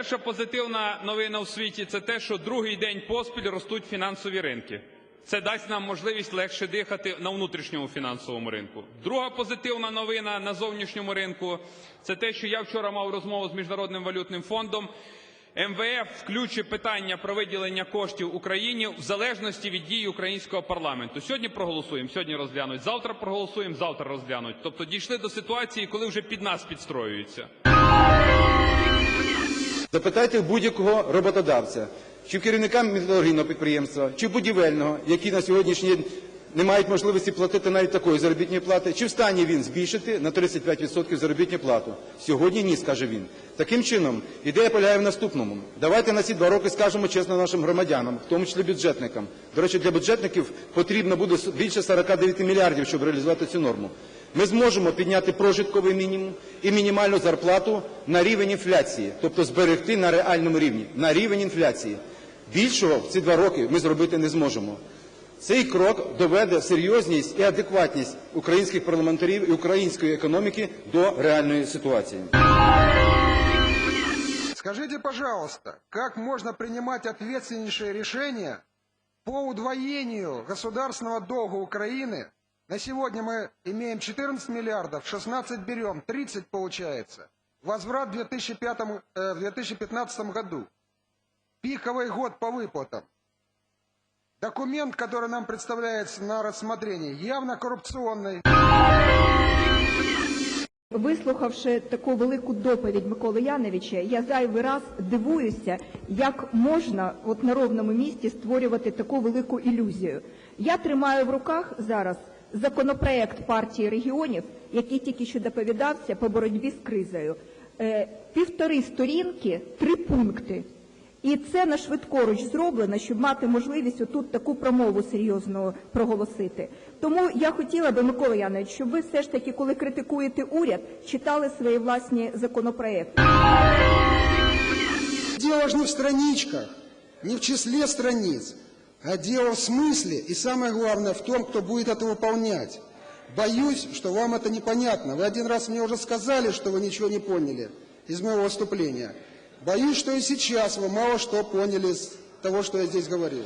Перша позитивна новина у світі це те, що другий день поспіль ростуть фінансові ринки. Це дасть нам можливість легше дихати на внутрішньому фінансовому ринку. Друга позитивна новина на зовнішньому ринку це те, що я вчора мав розмову з Міжнародним валютним фондом. МВФ включить питання про виділення коштів Україні в залежності від дії українського парламенту. Сьогодні проголосуємо, сьогодні розглянуть. Завтра проголосуємо, завтра розглянуть. Тобто дійшли до ситуації, коли вже під нас підстроюються. Запитайте будь-якого роботодавця, чи в керівника металургійного підприємства, чи будівельного, які на сьогоднішній день не мають можливості платити навіть такої заробітної плати, чи в стані він збільшити на 35% заробітну плату? Сьогодні ні, скаже він. Таким чином, ідея полягає в наступному. Давайте на ці два роки скажемо чесно нашим громадянам, в тому числі бюджетникам. До речі, для бюджетників потрібно буде більше 49 мільярдів, щоб реалізувати цю норму. Ми зможемо підняти прожитковий мінімум і мінімальну зарплату на рівень інфляції, тобто зберегти на реальному рівні, на рівень інфляції. Більшого в ці два роки ми зробити не зможемо. Цей крок доведе серйозність і адекватність українських парламентарів і української економіки до реальної ситуації. Скажите, пожалуйста, как можно принимать ответственнейшие решения по удвоению государственного долга Украины? На сегодня мы имеем 14 миллиардов, 16 берем, 30 получается. Возврат в 2005, э, в 2015 году. Пиковый год по выплатам. Документ, который нам представляется на рассмотрение, явно коррупционный. Вислухавши таку велику доповідь Миколи Яновича, я зайвий раз дивуюся, як можна от на ровному місці створювати таку велику ілюзію. Я тримаю в руках зараз законопроект партії регіонів, який тільки що доповідався по боротьбі з кризою. Е, півтори сторінки, три пункти. І це на швидкоруч зроблено, щоб мати можливість отут таку промову серйозну проголосити. Тому я хотіла би, Микола Янович, щоб ви все ж таки, коли критикуєте уряд, читали свої власні законопроекти. Дело же не в страничках, не в числе страниц, а дело в смысле и самое главное в том, кто будет это выполнять. Боюсь, что вам это непонятно. Вы один раз мне уже сказали, что вы ничего не поняли из моего выступления. Боюсь, что и сейчас вы мало что поняли из того, что я здесь говорил.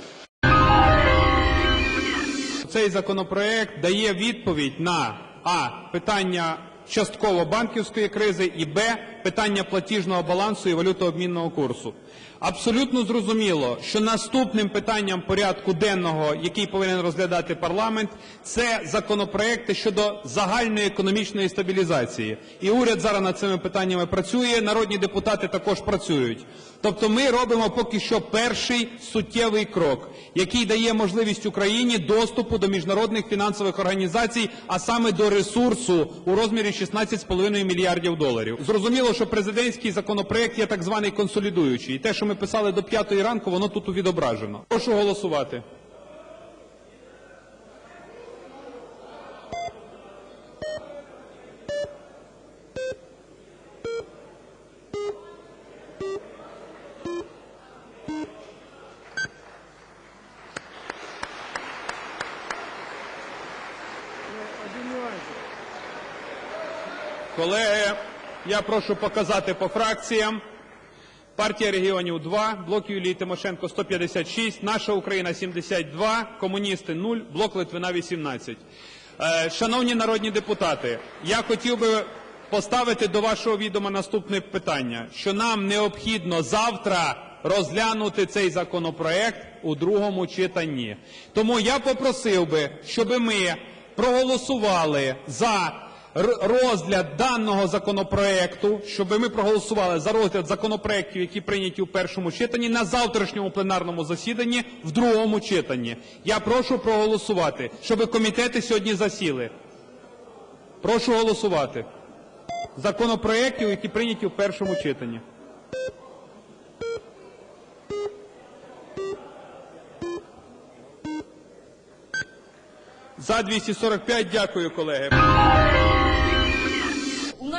Цей законопроект дає відповідь на а питання частково банківської кризи і б питання платіжного балансу і валютообмінного курсу. Абсолютно зрозуміло, що наступним питанням порядку денного, який повинен розглядати парламент, це законопроекти щодо загальної економічної стабілізації. І уряд зараз над цими питаннями працює, народні депутати також працюють. Тобто ми робимо поки що перший суттєвий крок, який дає можливість Україні доступу до міжнародних фінансових організацій, а саме до ресурсу у розмірі 16,5 мільярдів доларів. Зрозуміло, що президентський законопроект є так званий консолідуючий. І те, що ми писали до п'ятої ранку, воно тут відображено. Прошу голосувати. Колеги, я прошу показати по фракціям. Партія регіонів 2, блок Юлії Тимошенко 156, Наша Україна 72, комуністи 0, блок Литвина 18. Е, Шановні народні депутати, я хотів би поставити до вашого відома наступне питання, що нам необхідно завтра розглянути цей законопроект у другому читанні. Тому я попросив би, щоб ми проголосували за розгляд даного законопроекту, щоб ми проголосували за розгляд законопроектів, які прийняті у першому читанні, на завтрашньому пленарному засіданні в другому читанні. Я прошу проголосувати, щоб комітети сьогодні засіли. Прошу голосувати. Законопроектів, які прийняті в першому читанні. За 245. Дякую, колеги.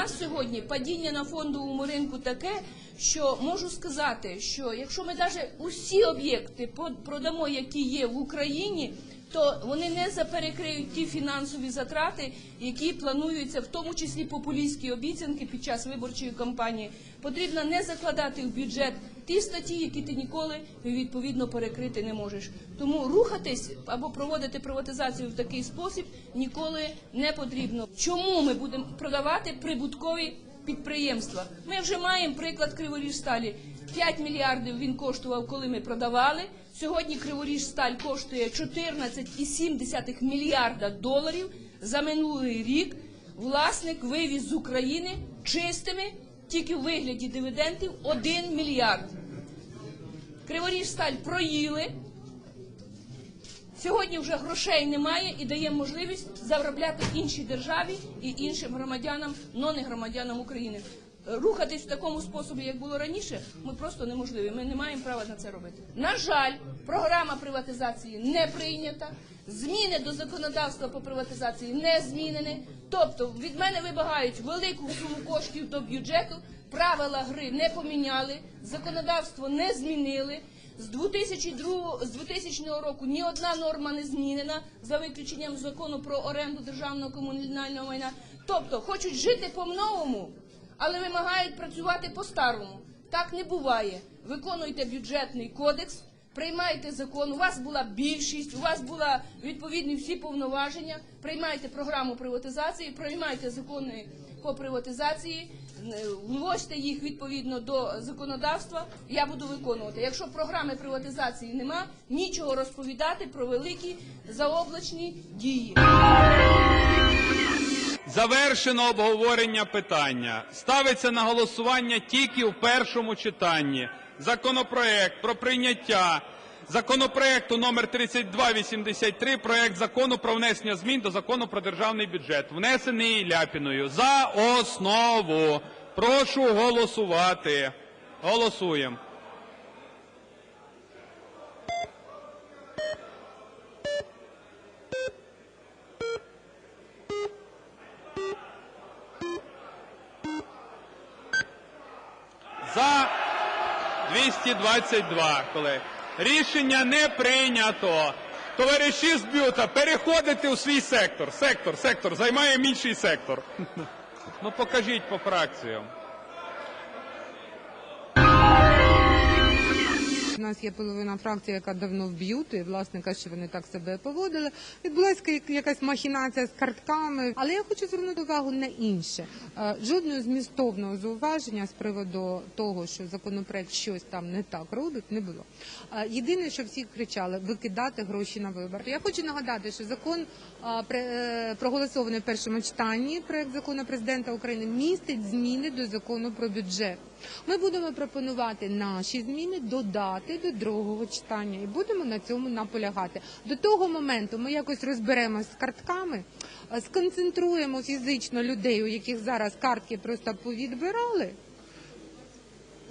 Нас сьогодні падіння на фондовому ринку таке, що можу сказати, що якщо ми навіть усі об'єкти продамо, які є в Україні, то вони не заперекриють ті фінансові затрати, які плануються, в тому числі популістські обіцянки під час виборчої кампанії. Потрібно не закладати в бюджет ті статті, які ти ніколи відповідно перекрити не можеш. Тому рухатись або проводити приватизацію в такий спосіб ніколи не потрібно. Чому ми будемо продавати прибуткові підприємства? Ми вже маємо приклад Криворіжсталі. 5 мільярдів він коштував, коли ми продавали. Сьогодні Криворіжсталь коштує 14,7 мільярда доларів. За минулий рік власник вивіз з України чистими, тільки в вигляді дивідендів, 1 мільярд. Криворіжсталь проїли. Сьогодні вже грошей немає і дає можливість заробляти іншій державі і іншим громадянам, но не громадянам України. Рухатись в такому способі, як було раніше, ми просто неможливі. Ми не маємо права на це робити. На жаль, програма приватизації не прийнята. Зміни до законодавства по приватизації не змінені. Тобто від мене вимагають велику суму коштів до бюджету. Правила гри не поміняли, законодавство не змінили. З 2002, з 2000 року ні одна норма не змінена за виключенням закону про оренду державного комунального майна. Тобто хочуть жити по-новому, але вимагають працювати по-старому. Так не буває. Виконуйте бюджетний кодекс, приймайте закон. У вас була більшість, у вас була відповідні всі повноваження. Приймайте програму приватизації, приймайте закони по приватизації, е, вносьте їх відповідно до законодавства. Я буду виконувати. Якщо програми приватизації нема, нічого розповідати про великі заоблачні дії. Завершено обговорення питання. Ставиться на голосування тільки в першому читанні законопроект про прийняття законопроекту номер 3283, проект закону про внесення змін до закону про державний бюджет, внесений Ляпіною за основу. Прошу голосувати. Голосуємо. За 222, колеги. Рішення не прийнято. Товариші з бюта, переходите у свій сектор. Сектор, сектор, займаємо інший сектор. Ну покажіть по фракціям. У нас є половина фракції, яка давно в власне що вони так себе поводили. Відбулася ка- якась махінація з картками. Але я хочу звернути увагу на інше. Е, Жодного змістовного зауваження з приводу того, що законопроект щось там не так робить, не було. Е, Єдине, що всі кричали, викидати гроші на вибори. Я хочу нагадати, що закон е, проголосований в першому читанні. Проект закону президента України містить зміни до закону про бюджет. Ми будемо пропонувати наші зміни додати до другого читання і будемо на цьому наполягати. До того моменту ми якось розберемося з картками, е, сконцентруємо фізично людей, у яких зараз картки просто повідбирали.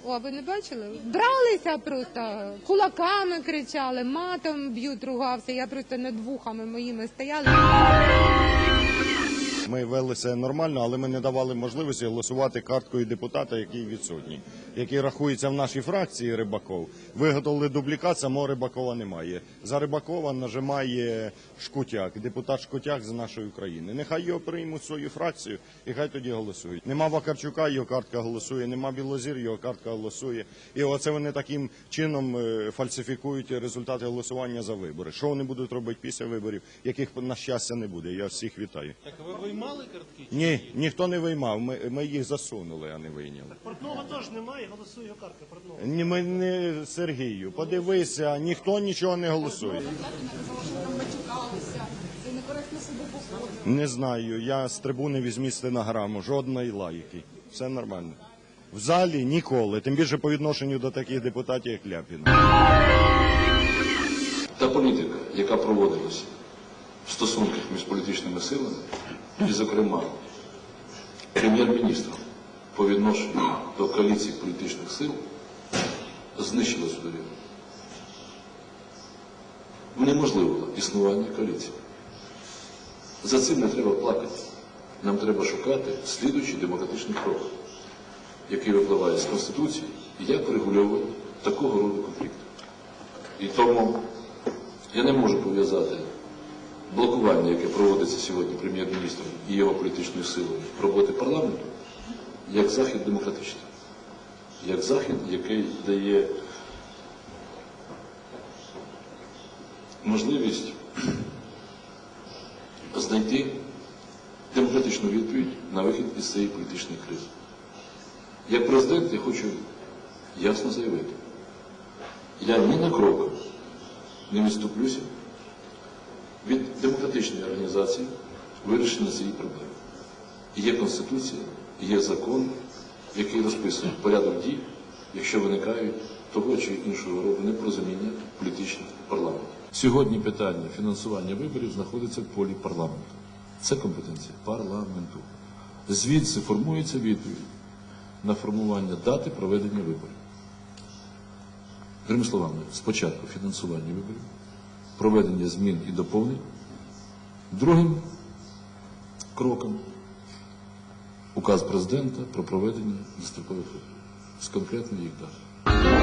О, ви не бачили? Бралися просто, кулаками кричали, матом б'ють, ругався. Я просто над вухами моїми стояла. Ми вели це нормально, але ми не давали можливості голосувати карткою депутата, який відсутній, який рахується в нашій фракції Рибаков. Виготовили дублікат, самого Рибакова немає. За Рибакова нажимає Шкутяк, депутат Шкутяк з нашої України. Нехай його приймуть в свою фракцію і хай тоді голосують. Нема Вакарчука, його картка голосує, нема Білозір, його картка голосує. І оце вони таким чином е, фальсифікують результати голосування за вибори. Що вони будуть робити після виборів, яких на щастя не буде. Я всіх вітаю. Так ви виймали картки? Ні, ніхто не виймав. Ми, ми їх засунули, а не вийняли. Портного теж немає, голосує його картка. Портного. Ні, ми не Сергію. Подивися, ніхто нічого не голосує. Не знаю. Я з трибуни візьмі стенограму, жодної лайки. Все нормально. В залі ніколи, тим більше по відношенню до таких депутатів, як Ляпін. Та політика, яка проводилася в стосунках між політичними силами, і, зокрема, прем'єр-міністром по відношенню до коаліції політичних сил, знищила цю. Неможливо існування коаліції. За цим не треба плакати. Нам треба шукати слідуючий демократичний крок, який випливає з Конституції, як врегульовувати такого роду конфлікти. І тому я не можу пов'язати блокування, яке проводиться сьогодні прем'єр-міністром і його політичною силою роботи парламенту, як захід демократичний, як захід, який дає можливість знайти демократичну відповідь на вихід із цієї політичної кризи. Як президент я хочу ясно заявити, я ні на крок не відступлюся від демократичної організації вирішення цієї проблеми. І Є Конституція, є закон, який розписує порядок дій, якщо виникають того чи іншого роду непорозуміння політичних парламентів. Сьогодні питання фінансування виборів знаходиться в полі парламенту. Це компетенція парламенту. Звідси формується відповідь на формування дати проведення виборів. Другими словами, спочатку фінансування виборів, проведення змін і доповнень. Другим кроком указ президента про проведення дострокових виборів з конкретної їх дати.